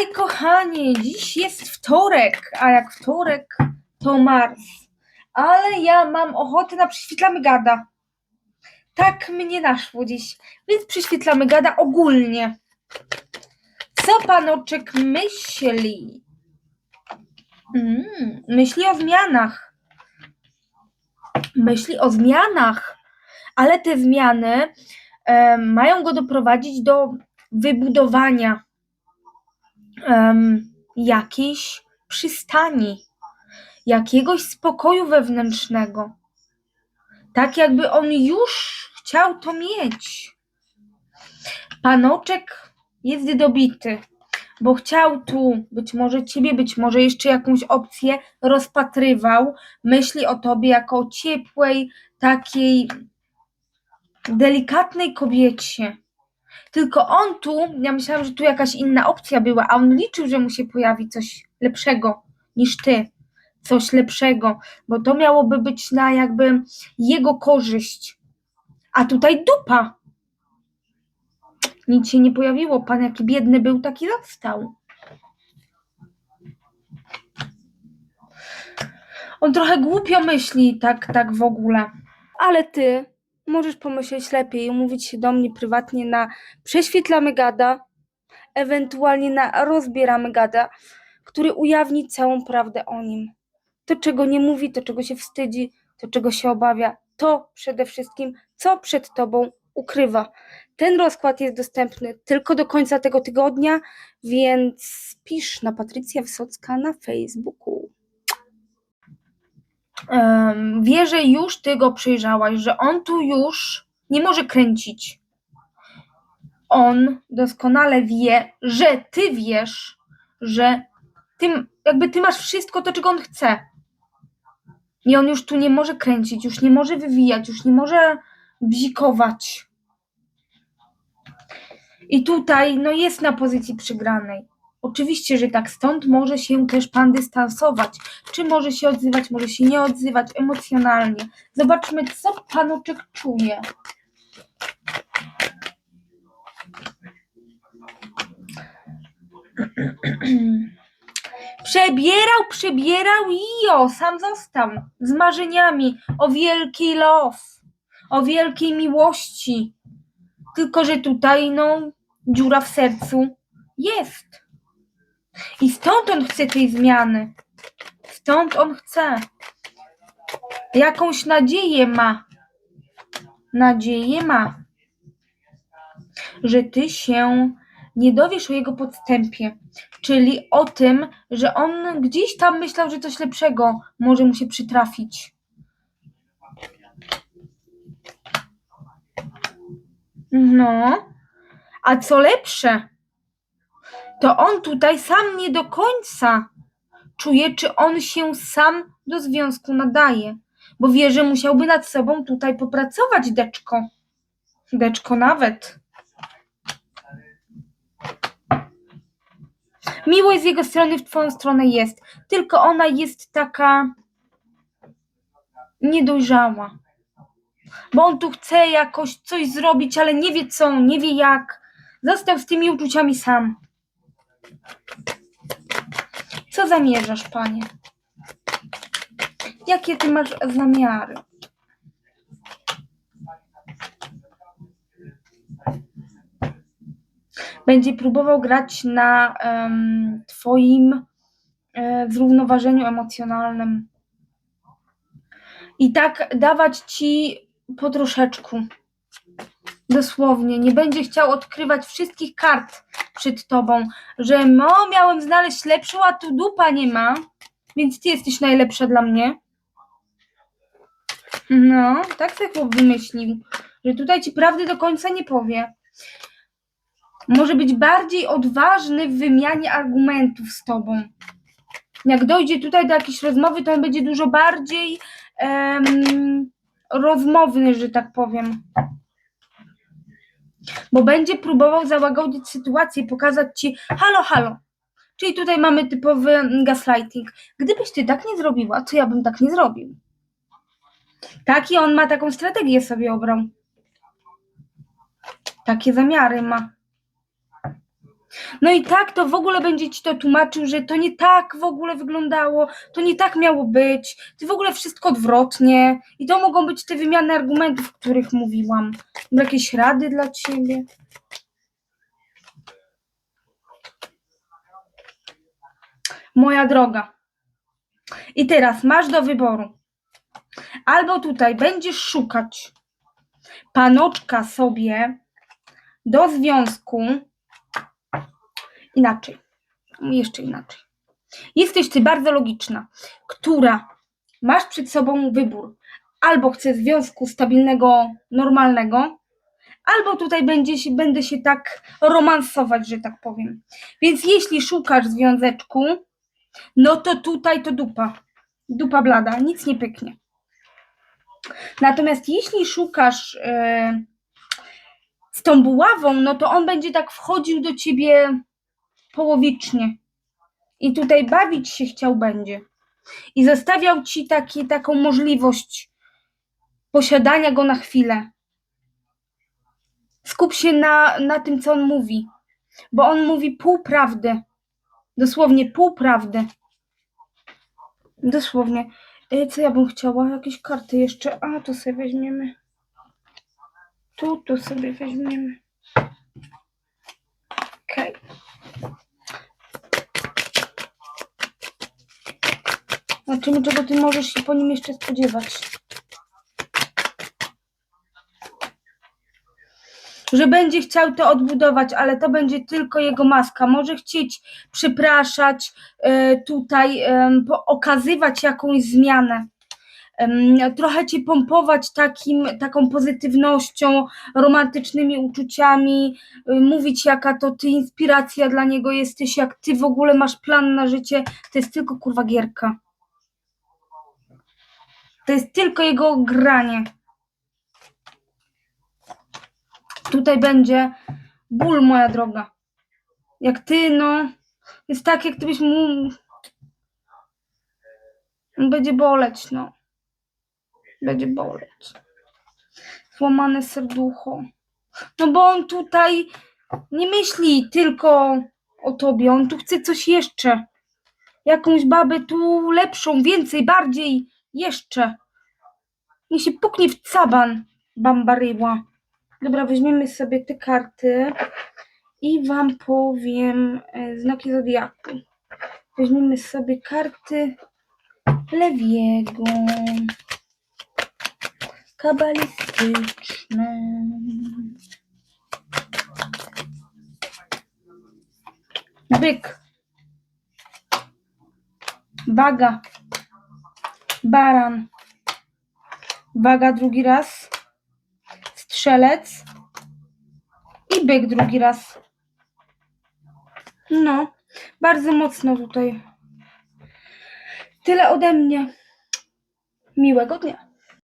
Haj, kochanie, dziś jest wtorek, a jak wtorek, to Mars. Ale ja mam ochotę na prześwietlamy gada. Tak mnie naszło dziś, więc prześwietlamy gada ogólnie. Co panoczek myśli? Mm, myśli o zmianach. Myśli o zmianach, ale te zmiany em, mają go doprowadzić do wybudowania em, jakiejś przystani, jakiegoś spokoju wewnętrznego. Tak jakby on już chciał to mieć. Panoczek jest dobity, bo chciał tu być może ciebie, być może jeszcze jakąś opcję rozpatrywał, myśli o tobie jako o ciepłej, takiej delikatnej kobiecie. Tylko on tu, ja myślałam, że tu jakaś inna opcja była, a on liczył, że mu się pojawi coś lepszego niż ty. Coś lepszego, bo to miałoby być na jakby jego korzyść. A tutaj dupa. Nic się nie pojawiło. Pan jaki biedny był, taki został. On trochę głupio myśli, tak, tak w ogóle. Ale ty możesz pomyśleć lepiej i umówić się do mnie prywatnie na prześwietlamy gada, ewentualnie na rozbieramy gada, który ujawni całą prawdę o nim. To, czego nie mówi, to, czego się wstydzi, to, czego się obawia, to przede wszystkim, co przed tobą ukrywa. Ten rozkład jest dostępny tylko do końca tego tygodnia, więc pisz na Patrycja Wysocka na Facebooku. Wie, że już ty go przyjrzałaś, że on tu już nie może kręcić. On doskonale wie, że ty wiesz, że ty, jakby ty masz wszystko to, czego on chce. I on już tu nie może kręcić, już nie może wywijać, już nie może bzikować. I tutaj no jest na pozycji przegranej. Oczywiście, że tak, stąd może się też pan dystansować. Czy może się odzywać, może się nie odzywać emocjonalnie. Zobaczmy, co panoczek czuje. Przebierał, przebierał i o, sam został z marzeniami o wielkiej love, o wielkiej miłości. Tylko, że tutaj, no, dziura w sercu jest. I stąd on chce tej zmiany. Stąd on chce. Jakąś nadzieję ma. Nadzieję ma, że ty się nie dowiesz o jego podstępie, czyli o tym, że on gdzieś tam myślał, że coś lepszego może mu się przytrafić. No, a co lepsze, to on tutaj sam nie do końca czuje, czy on się sam do związku nadaje, bo wie, że musiałby nad sobą tutaj popracować, deczko. Deczko nawet. Miłość z jego strony w twoją stronę jest, tylko ona jest taka niedojrzała. Bo on tu chce jakoś coś zrobić, ale nie wie co, nie wie jak. Został z tymi uczuciami sam. Co zamierzasz, panie? Jakie ty masz zamiary? Będzie próbował grać na em, twoim e, zrównoważeniu emocjonalnym. I tak dawać ci po troszeczku. Dosłownie. Nie będzie chciał odkrywać wszystkich kart przed tobą, że no, miałem znaleźć lepszą, a tu dupa nie ma, więc ty jesteś najlepsza dla mnie. No, tak sobie chłop wymyślił, że tutaj ci prawdy do końca nie powie. Może być bardziej odważny w wymianie argumentów z tobą. Jak dojdzie tutaj do jakiejś rozmowy, to on będzie dużo bardziej rozmowny, że tak powiem. Bo będzie próbował załagodzić sytuację, pokazać ci halo, halo. Czyli tutaj mamy typowy mm, gaslighting. Gdybyś ty tak nie zrobiła, to ja bym tak nie zrobił. Tak i on ma taką strategię sobie obrał. Takie zamiary ma. No i tak to w ogóle będzie ci to tłumaczył, że to nie tak w ogóle wyglądało, to nie tak miało być, to w ogóle wszystko odwrotnie. I to mogą być te wymiany argumentów, o których mówiłam. Jakieś rady dla ciebie. Moja droga. I teraz masz do wyboru. Albo tutaj będziesz szukać panoczka sobie do związku. Inaczej. Jeszcze inaczej. Jesteś ty bardzo logiczna, która masz przed sobą wybór. Albo chcę związku stabilnego, normalnego, albo tutaj będzie się, będę się tak romansować, że tak powiem. Więc jeśli szukasz związeczku, no to tutaj to dupa. Dupa blada, nic nie pyknie. Natomiast jeśli szukasz e, z tą buławą, no to on będzie tak wchodził do ciebie połowicznie. I tutaj bawić się chciał będzie. I zostawiał ci taki, taką możliwość posiadania go na chwilę. Skup się na, na tym, co on mówi, bo on mówi półprawdy. Dosłownie półprawdy. Dosłownie. E, Co ja bym chciała? Jakieś karty jeszcze. A, tu sobie weźmiemy. Tu, tu sobie weźmiemy. Okej. Zobaczymy, czego ty możesz się po nim jeszcze spodziewać. Że będzie chciał to odbudować, ale to będzie tylko jego maska. Może chcieć przepraszać, e, tutaj po- okazywać jakąś zmianę. Trochę cię pompować takim, taką pozytywnością, romantycznymi uczuciami, y, mówić jaka to ty inspiracja dla niego jesteś, jak ty w ogóle masz plan na życie. To jest tylko kurwa gierka. To jest tylko jego granie. Tutaj będzie ból, moja droga. Jak ty, no. Jest tak, jak gdybyś mu. Będzie boleć, no. Będzie boleć. Złamane serducho. No bo on tutaj nie myśli tylko o tobie. On tu chce coś jeszcze. Jakąś babę tu lepszą, więcej, bardziej, jeszcze. Niech się puknie w caban, bambaryła. Dobra, weźmiemy sobie te karty i wam powiem e, znaki zodiaku. Weźmiemy sobie karty Lewiego. Kabalistyczne. Byk. Waga. Baran. Waga drugi raz. Strzelec. I byk drugi raz. No, bardzo mocno tutaj. Tyle ode mnie. Miłego dnia.